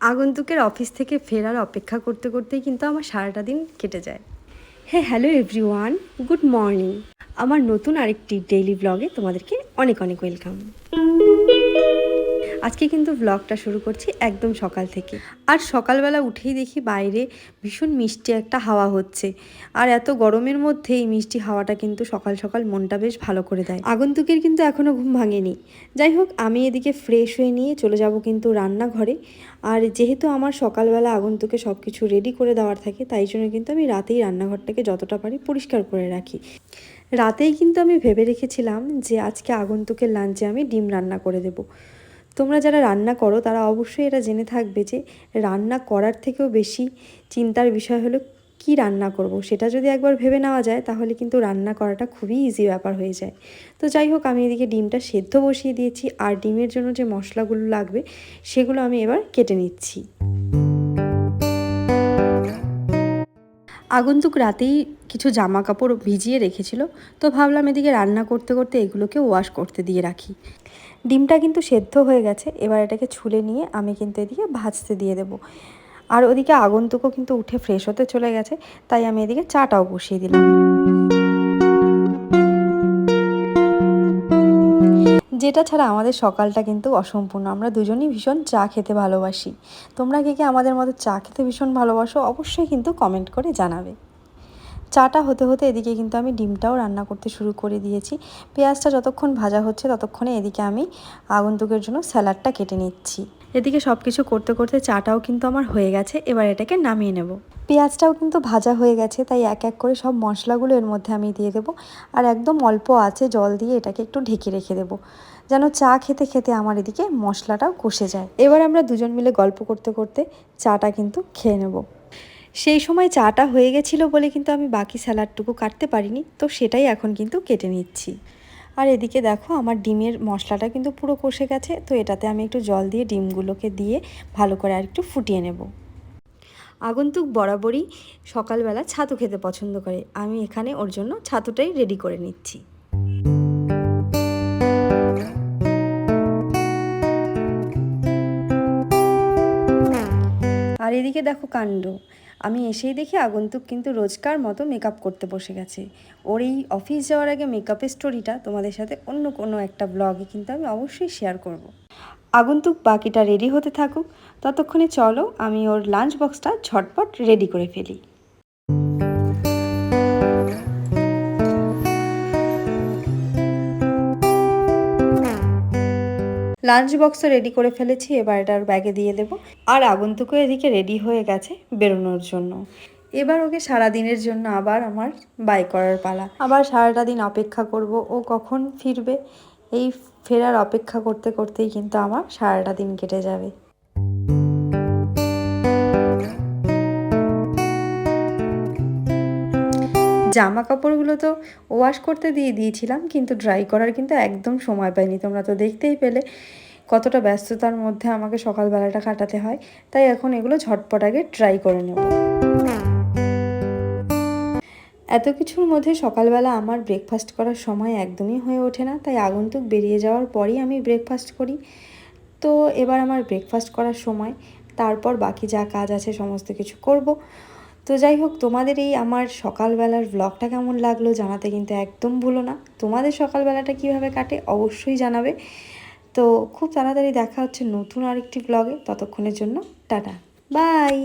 আগন্তুকের office থেকে ফেরার অপেক্ষা করতে করতেই কিন্তু আমার সারাটা দিন কেটে যায়। হ্যাঁ হ্যালো এভরিওয়ান গুড মর্নিং আমার নতুন আরেকটি ডেইলি ব্লগে তোমাদেরকে অনেক অনেক ওয়েলকাম আজকে কিন্তু ব্লগটা শুরু করছি একদম সকাল থেকে। আর সকালবেলা উঠেই দেখি বাইরে ভীষণ মিষ্টি একটা হাওয়া হচ্ছে। আর এত গরমের মধ্যে এই মিষ্টি হাওয়াটা কিন্তু সকাল সকাল মনটা বেশ ভালো করে দেয়। আগন্তুকের কিন্তু এখনও ঘুম ভাঙেনি। যাই হোক, আমি এদিকে ফ্রেশ হয়ে নিয়ে চলে যাব কিন্তু রান্নাঘরে। আর যেহেতু আমার সকালবেলা আগন্তুকে সব কিছু রেডি করে দেওয়ার থাকে, তাই জন্য কিন্তু আমি রাতেই রান্নাঘরটাকে যতটা পারি পরিষ্কার করে রাখি। রাতেই কিন্তু আমি ভেবে রেখেছিলাম যে আজকে আগন্তুকের লাঞ্চে আমি ডিম রান্না করে দেবো। তোমরা যারা রান্না করো, তারা অবশ্যই এটা জেনে থাকবে যে রান্না করার থেকেও বেশি চিন্তার বিষয় হলো কি রান্না করব। সেটা যদি একবার ভেবে নেওয়া যায়, তাহলে কিন্তু রান্না করাটা খুবই ইজি ব্যাপার হয়ে যায়। তো যাই হোক, আমি এদিকে ডিমটা সেদ্ধ বসিয়ে দিয়েছি। আর ডিমের জন্য যে মশলাগুলো লাগবে, সেগুলো আমি এবার কেটে নিচ্ছি। আগন্তুক রাতেই কিছু জামা কাপড় ভিজিয়ে রেখেছিল, তো ভাবলাম এদিকে রান্না করতে করতে এগুলোকে ওয়াশ করতে দিয়ে রাখি। ডিমটা কিন্তু সেদ্ধ হয়ে গেছে, এবার এটাকে ছুলে নিয়ে আমি কিন্তু এদিকে ভাজতে দিয়ে দেবো। আর ওদিকে আগন্তুকও কিন্তু উঠে ফ্রেশ হতে চলে গেছে, তাই আমি এদিকে চাটাও বসিয়ে দিলাম। যেটা ছাড়া আমাদের সকালটা কিন্তু অসম্পূর্ণ। আমরা দুজনই ভীষণ চা খেতে ভালোবাসি। তোমরা কে কে আমাদের মতো চা খেতে ভীষণ ভালোবাসো অবশ্যই কিন্তু কমেন্ট করে জানাবে। চাটা হতে হতে এদিকে কিন্তু আমি ডিমটাও রান্না করতে শুরু করে দিয়েছি। পেঁয়াজটা যতক্ষণ ভাজা হচ্ছে ততক্ষণে এদিকে আমি আগন্তুকের জন্য স্যালাডটা কেটে নিচ্ছি। এদিকে সব কিছু করতে করতে চাটাও কিন্তু আমার হয়ে গেছে, এবার এটাকে নামিয়ে নেব। পেঁয়াজটাও কিন্তু ভাজা হয়ে গেছে, তাই এক এক করে সব মশলাগুলো এর মধ্যে আমি দিয়ে দেবো। আর একদম অল্প আছে জল দিয়ে এটাকে একটু ঢেকে রেখে দেবো, যেন চা খেতে খেতে আমার এদিকে মশলাটাও কষে যায়। এবার আমরা দুজন মিলে গল্প করতে করতে চাটা কিন্তু খেয়ে নেব। সেই সময় চাটা হয়ে গেছিল বলে কিন্তু আমি বাকি স্যালাডটুকু কাটতে পারিনি, তো সেটাই এখন কিন্তু কেটে নিচ্ছি। আর এদিকে দেখো, আমার ডিমের মশলাটা কিন্তু পুরো কষে গেছে, তো এটাতে আমি একটু জল দিয়ে ডিমগুলোকে দিয়ে ভালো করে আর একটু ফুটিয়ে নেব। আগন্তুক বরাবরই সকালবেলা ছাতু খেতে পছন্দ করে, আমি এখানে ওর জন্য ছাতুটাই রেডি করে নিচ্ছি। আর এদিকে দেখো কাণ্ড আমি এসেই দেখি আগন্তুক কিন্তু রোজকার মতো মেকআপ করতে বসে গেছে। ওর এই অফিস যাওয়ার আগে মেকআপের স্টোরিটা তোমাদের সাথে অন্য কোনো একটা ব্লগে কিন্তু আমি অবশ্যই শেয়ার করব। আগন্তুক বাকিটা রেডি হতে থাকুক। ততক্ষণে চলো আমি ওর লাঞ্চ বক্সটা ঝটপট রেডি করে ফেলি। লাঞ্চ বক্সও রেডি করে ফেলেছি, এবার এটার ব্যাগে দিয়ে দেবো। আর আগন্তুকও এদিকে রেডি হয়ে গেছে বেরোনোর জন্য। এবার ওকে সারা দিনের জন্য আবার আমার বাই করার পালা। আবার সারাটা দিন অপেক্ষা করব, ও কখন ফিরবে? এই ফেরার অপেক্ষা করতে করতেই কিন্তু আমার সারাটা দিন কেটে যাবে। জামা কাপড়গুলো তো ওয়াশ করতে দিয়ে দিয়েছিলাম, কিন্তু ড্রাই করার কিন্তু একদম সময় পাইনি। তোমরা তো দেখতেই পেলে কতটা ব্যস্ততার মধ্যে আমাকে সকালবেলাটা কাটাতে হয়। তাই এখন এগুলো ঝটপট আগে ট্রাই করে নেব। এত কিছুর মধ্যে সকালবেলা আমার ব্রেকফাস্ট করার সময় একদমই হয়ে ওঠে না, তাই আগন্তুক বেরিয়ে যাওয়ার পরই আমি ব্রেকফাস্ট করি। তো এবার আমার ব্রেকফাস্ট করার সময়, তারপর বাকি যা কাজ আছে সমস্ত কিছু করব। তো যাই হোক, তোমাদের এই আমার সকালবেলার ব্লগটা কেমন লাগল জানাতে কিন্তু একদম ভুলো না। তোমাদের সকালবেলাটা কীভাবে কাটে অবশ্যই জানাবে। তো খুব তাড়াতাড়ি দেখা হচ্ছে নতুন আরেকটি ব্লগে ততক্ষণের জন্য টাটা। বাই!